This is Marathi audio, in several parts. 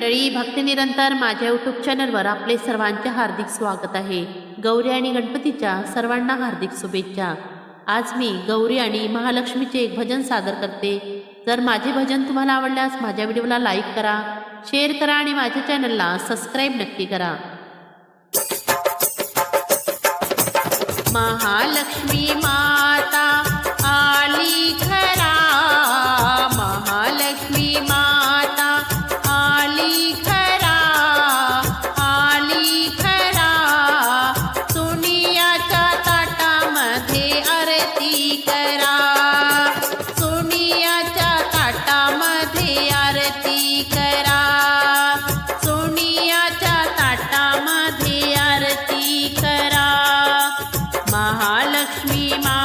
मंडळी भक्तिनिरंतर माझ्या यूट्यूब चॅनलवर आपले सर्वांचे हार्दिक स्वागत आहे. गौरी आणि गणपतीच्या सर्वांना हार्दिक शुभेच्छा. आज मी गौरी आणि महालक्ष्मीचे एक भजन सादर करते. जर माझे भजन तुम्हाला आवडल्यास माझ्या व्हिडिओला लाईक करा शेअर करा आणि माझ्या चॅनलला सबस्क्राईब नक्की करा. महालक्ष्मी मा लक्ष्मी मा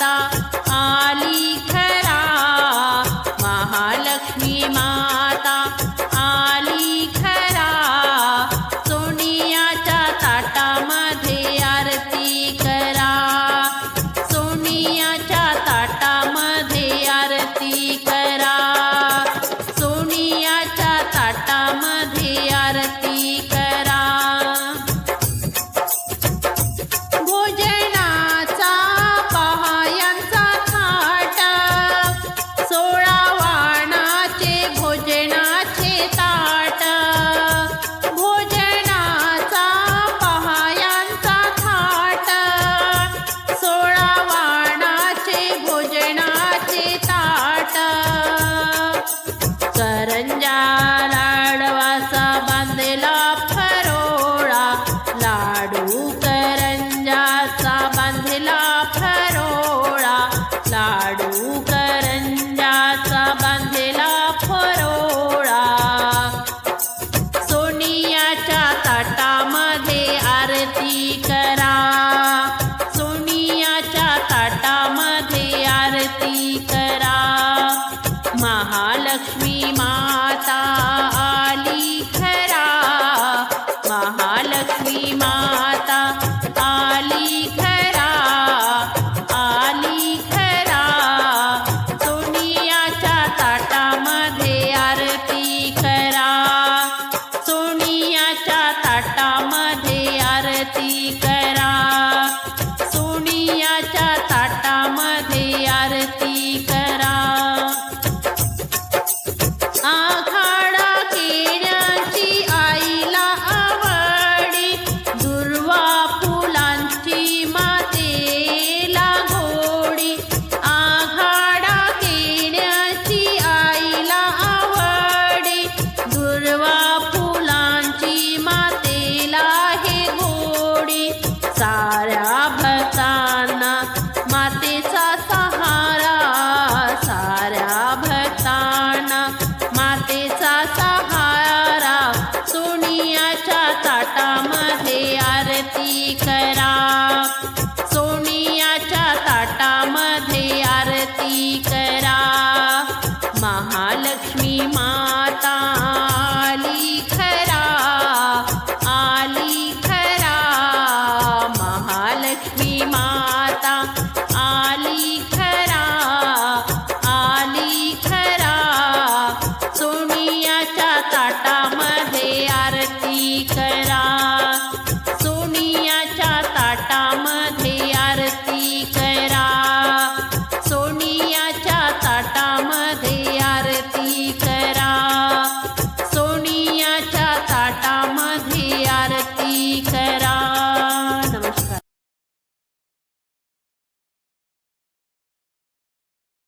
দাতা मातेचा सहारा साऱ्या भक्तांना मातेचा सहारा सोनियाच्या ताटामध्ये आरती करा.